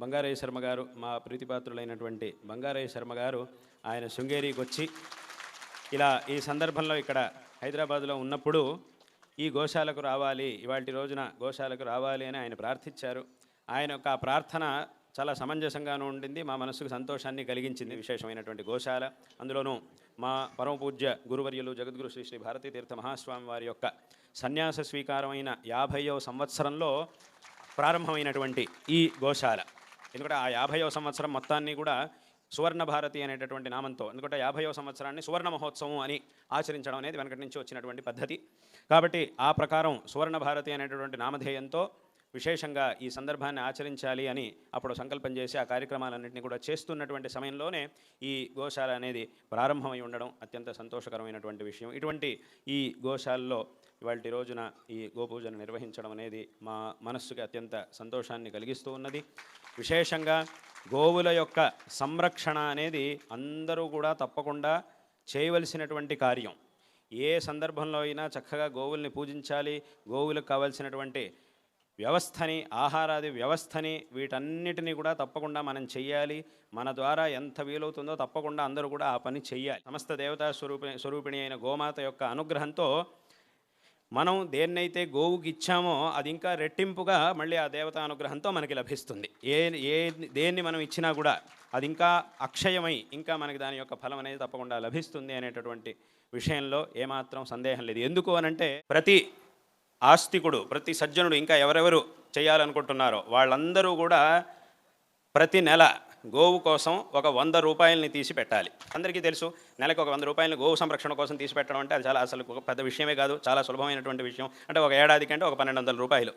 బంగారయ్య శర్మ గారు మా ప్రీతిపాత్రులైనటువంటి బంగారయ్య శర్మ గారు ఆయన శృంగేరికి వచ్చి ఇలా ఈ సందర్భంలో ఇక్కడ హైదరాబాద్లో ఉన్నప్పుడు ఈ గోశాలకు రావాలి ఇవాటి రోజున గోశాలకు రావాలి అని ఆయన ప్రార్థించారు. ఆయన యొక్క ప్రార్థన చాలా సమంజసంగానూ ఉండింది మా మనసుకు సంతోషాన్ని కలిగించింది విశేషమైనటువంటి గోశాల. అందులోనూ మా పరమ పూజ్య గురువర్యులు జగద్గురు శ్రీ శ్రీ భారతీ తీర్థ మహాస్వామి వారి యొక్క సన్యాస స్వీకారమైన యాభైవ సంవత్సరంలో ప్రారంభమైనటువంటి ఈ గోశాల. ఎందుకంటే ఆ యాభైవ సంవత్సరం మొత్తాన్ని కూడా సువర్ణ భారతి అనేటటువంటి నామంతో ఎందుకంటే యాభైవ సంవత్సరాన్ని సువర్ణ మహోత్సవం అని ఆచరించడం అనేది వెనకటి నుంచి వచ్చినటువంటి పద్ధతి. కాబట్టి ఆ ప్రకారం సువర్ణ భారతి అనేటటువంటి నామధేయంతో విశేషంగా ఈ సందర్భాన్ని ఆచరించాలి అని అప్పుడు సంకల్పం చేసి ఆ కార్యక్రమాలన్నింటినీ కూడా చేస్తున్నటువంటి సమయంలోనే ఈ గోశాల అనేది ప్రారంభమై ఉండడం అత్యంత సంతోషకరమైనటువంటి విషయం. ఇటువంటి ఈ గోశాలలో ఇవాళ రోజున ఈ గోపూజను నిర్వహించడం అనేది మా మనస్సుకి అత్యంత సంతోషాన్ని కలిగిస్తూ ఉన్నది. విశేషంగా గోవుల యొక్క సంరక్షణ అనేది అందరూ కూడా తప్పకుండా చేయవలసినటువంటి కార్యం. ఏ సందర్భంలో అయినా చక్కగా గోవుల్ని పూజించాలి గోవులకు కావలసినటువంటి వ్యవస్థని ఆహారాది వ్యవస్థని వీటన్నిటిని కూడా తప్పకుండా మనం చెయ్యాలి. మన ద్వారా ఎంత వీలవుతుందో తప్పకుండా అందరూ కూడా ఆ పని చెయ్యాలి. సమస్త దేవతా స్వరూపి స్వరూపిణి అయిన గోమాత యొక్క అనుగ్రహంతో మనం దేన్నైతే గోవుకి ఇచ్చామో అది ఇంకా రెట్టింపుగా మళ్ళీ ఆ దేవతా అనుగ్రహంతో మనకి లభిస్తుంది. ఏ ఏ దేన్ని మనం ఇచ్చినా కూడా అది ఇంకా అక్షయమై ఇంకా మనకి దాని యొక్క ఫలం అనేది తప్పకుండా లభిస్తుంది అనేటటువంటి విషయంలో ఏమాత్రం సందేహం లేదు. ఎందుకు అనంటే ప్రతి ఆస్తికుడు ప్రతి సజ్జనుడు ఇంకా ఎవరెవరు చేయాలనుకుంటున్నారో వాళ్ళందరూ కూడా ప్రతి నెల గోవు కోసం ఒక వంద రూపాయలని తీసి పెట్టాలి. అందరికీ తెలుసు నెలకు ఒక వంద రూపాయలు గోవు సంరక్షణ కోసం తీసి పెట్టడం అంటే అది చాలా అసలు పెద్ద విషయమే కాదు చాలా సులభమైనటువంటి విషయం. అంటే ఒక ఏడాదికి అంటే ఒక పన్నెండు వందల రూపాయలు.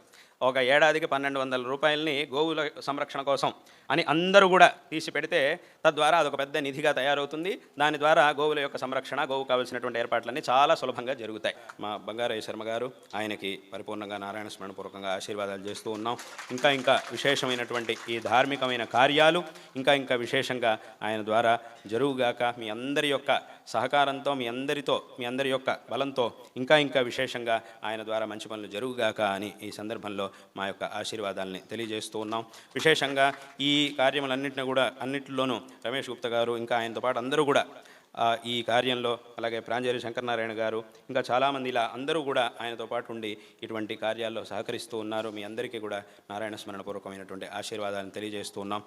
ఒక ఏడాదికి పన్నెండు వందల రూపాయలని గోవుల సంరక్షణ కోసం అని అందరూ కూడా తీసి పెడితే తద్వారా అదొక పెద్ద నిధిగా తయారవుతుంది. దాని ద్వారా గోవుల యొక్క సంరక్షణ గోవు కావాల్సినటువంటి ఏర్పాట్లన్నీ చాలా సులభంగా జరుగుతాయి. మా బంగారయ్య శర్మ గారు ఆయనకి పరిపూర్ణంగా నారాయణ స్మరణపూర్వకంగా ఆశీర్వాదాలు చేస్తూ ఉన్నాం. ఇంకా ఇంకా విశేషమైనటువంటి ఈ ధార్మికమైన కార్యాలు ఇంకా ఇంకా విశేషంగా ఆయన ద్వారా జరుగుగాక మీ అందరి యొక్క సహకారంతో మీ అందరితో మీ అందరి యొక్క బలంతో ఇంకా ఇంకా విశేషంగా ఆయన ద్వారా మంచి పనులు జరుగుగాక అని ఈ సందర్భంలో మా యొక్క ఆశీర్వాదాలని తెలియజేస్తూ ఉన్నాం. విశేషంగా ఈ కార్యములన్నింటినీ కూడా అన్నింటిలోనూ రమేష్ గుప్తా గారు ఇంకా ఆయనతో పాటు అందరూ కూడా ఈ కార్యంలో అలాగే ప్రాంజలి శంకరనారాయణ గారు ఇంకా చాలామంది ఇలా అందరూ కూడా ఆయనతో పాటు ఉండి ఇటువంటి కార్యాల్లో సహకరిస్తూ ఉన్నారు. మీ అందరికీ కూడా నారాయణ స్మరణపూర్వకమైనటువంటి ఆశీర్వాదాలను తెలియజేస్తూ ఉన్నాం.